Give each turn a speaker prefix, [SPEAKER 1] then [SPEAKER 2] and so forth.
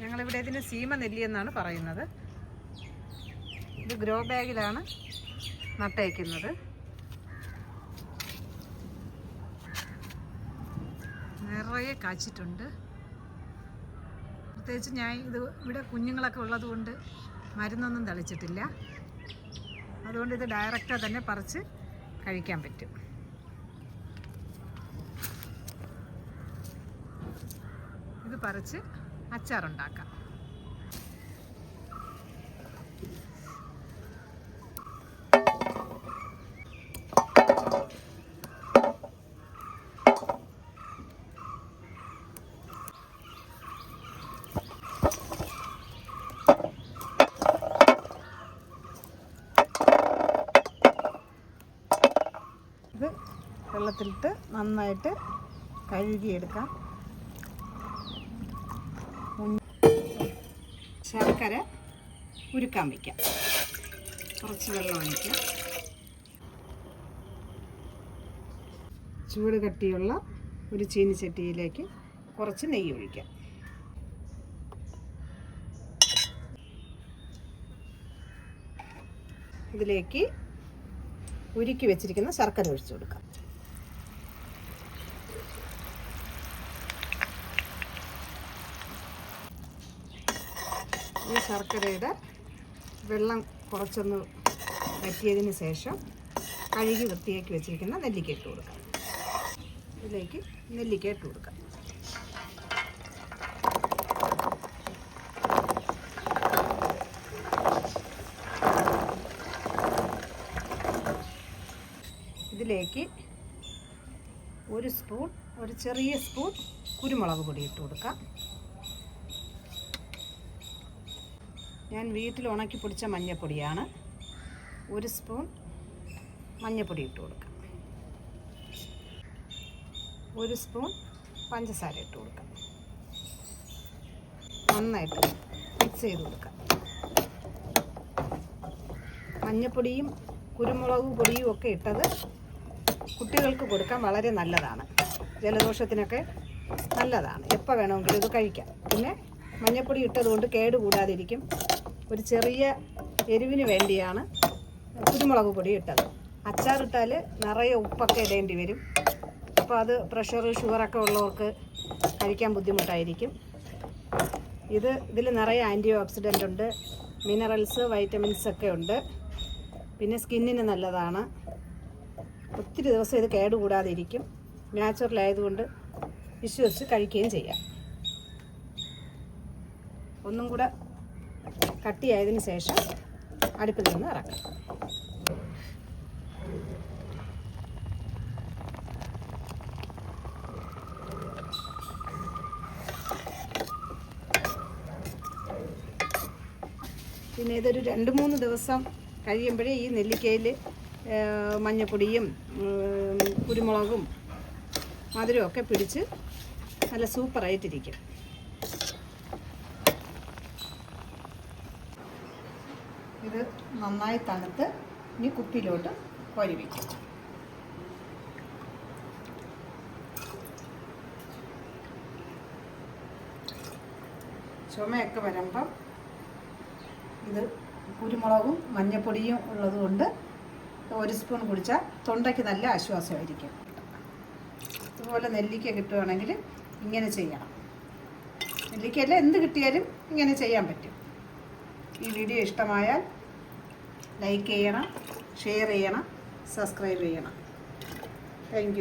[SPEAKER 1] ഞങ്ങളിവിടെ ഇതിന് സീമ നെല്ലി എന്നാണ് പറയുന്നത്. ഇത് ഗ്രോ ബാഗിലാണ് നട്ടയക്കുന്നത് നിറയെ കാച്ചിട്ടുണ്ട്. പ്രത്യേകിച്ച് ഞാൻ ഇത് ഇവിടെ കുഞ്ഞുങ്ങളൊക്കെ ഉള്ളതുകൊണ്ട് മരുന്നൊന്നും തളിച്ചിട്ടില്ല. അതുകൊണ്ട് ഇത് ഡയറക്റ്റാ തന്നെ പറിച്ച് കഴിക്കാൻ പറ്റും. ഇത് പറിച്ച് അച്ചാറുണ്ടാക്കാം. വെള്ളത്തിലിട്ട് നന്നായിട്ട് കഴുകിയെടുക്കാം. ശർക്കര ഉരുക്കാൻ വയ്ക്കാം കുറച്ച് വെള്ളം ഒഴിക്കാം. ചൂട് കട്ടിയുള്ള ഒരു ചീനിച്ചട്ടിയിലേക്ക് കുറച്ച് നെയ്യ് ഒഴിക്കാം. ഇതിലേക്ക് ഉരുക്കി വെച്ചിരിക്കുന്ന ശർക്കര ഒഴിച്ചു കൊടുക്കാം. ഈ ശർക്കരയുടെ വെള്ളം കുറച്ചൊന്ന് വറ്റിയതിന് ശേഷം കഴുകി വൃത്തിയാക്കി വെച്ചിരിക്കുന്ന നെല്ലിക്ക ഇട്ട് കൊടുക്കാം. ഇതിലേക്ക് നെല്ലിക്ക ഇട്ട് കൊടുക്കാം. ഇതിലേക്ക് ഒരു സ്പൂൺ ഒരു ചെറിയ സ്പൂൺ കുരുമുളക് പൊടി ഇട്ട് കൊടുക്കാം. ഞാൻ വീട്ടിൽ ഉണക്കി പൊടിച്ച മഞ്ഞൾപ്പൊടിയാണ് ഒരു സ്പൂൺ മഞ്ഞൾപ്പൊടി ഇട്ട് കൊടുക്കാം. ഒരു സ്പൂൺ പഞ്ചസാര ഇട്ട് കൊടുക്കാം. നന്നായിട്ട് മിക്സ് ചെയ്ത് കൊടുക്കാം. മഞ്ഞൾപ്പൊടിയും കുരുമുളക് പൊടിയും ഒക്കെ ഇട്ടത് കുട്ടികൾക്ക് കൊടുക്കാൻ വളരെ നല്ലതാണ്. ജലദോഷത്തിനൊക്കെ നല്ലതാണ്. എപ്പോൾ വേണമെങ്കിലും ഇത് കഴിക്കാം. പിന്നെ മഞ്ഞപ്പൊടി ഇട്ടതുകൊണ്ട് കേട് കൂടാതിരിക്കും ഒരു ചെറിയ എരിവിന് വേണ്ടിയാണ് കുരുമുളക് പൊടി ഇട്ടത്. അച്ചാറിട്ടാൽ നിറയെ ഉപ്പൊക്കെ ഇടേണ്ടി വരും. അപ്പോൾ അത് പ്രഷർ ഷുഗറൊക്കെ ഉള്ളവർക്ക് കഴിക്കാൻ ബുദ്ധിമുട്ടായിരിക്കും. ഇത് ഇതിൽ നിറയെ ആന്റി ഓക്സിഡന്റ് ഉണ്ട് മിനറൽസ് വൈറ്റമിൻസ് ഒക്കെ ഉണ്ട്. പിന്നെ സ്കിന്നിന് നല്ലതാണ്. ഒത്തിരി ദിവസം ഇത് കേടുകൂടാതെ ഇരിക്കും നാച്ചുറൽ ആയതുകൊണ്ട് വിശ്വസിച്ച് കഴിക്കുകയും ചെയ്യാം. ഒന്നും കൂടെ കട്ടിയായതിന് ശേഷം അടുപ്പിൽ നിന്ന് ഇറക്കാം. പിന്നെ ഇതൊരു രണ്ട് മൂന്ന് ദിവസം കഴിയുമ്പോഴേ ഈ നെല്ലിക്കയിൽ മഞ്ഞപ്പൊടിയും കുരുമുളകും മധുരമൊക്കെ പിടിച്ച് നല്ല സൂപ്പറായിട്ടിരിക്കും. ഇത് നന്നായി തണുത്ത് ഇനി കുപ്പിയിലോട്ട് കോരി ചുമയൊക്കെ വരുമ്പം ഇത് കുരുമുളകും മഞ്ഞപ്പൊടിയും ഉള്ളതുകൊണ്ട് ഒരു സ്പൂൺ കുടിച്ചാൽ തൊണ്ടയ്ക്ക് നല്ല ആശ്വാസമായിരിക്കും. ഇതുപോലെ നെല്ലിക്ക കിട്ടുകയാണെങ്കിൽ ഇങ്ങനെ ചെയ്യണം. നെല്ലിക്കയല്ല എന്ത് കിട്ടിയാലും ഇങ്ങനെ ചെയ്യാൻ പറ്റും. ഈ വീഡിയോ ഇഷ്ടമായാൽ ലൈക്ക് ചെയ്യണം ഷെയർ ചെയ്യണം സബ്സ്ക്രൈബ് ചെയ്യണം. താങ്ക്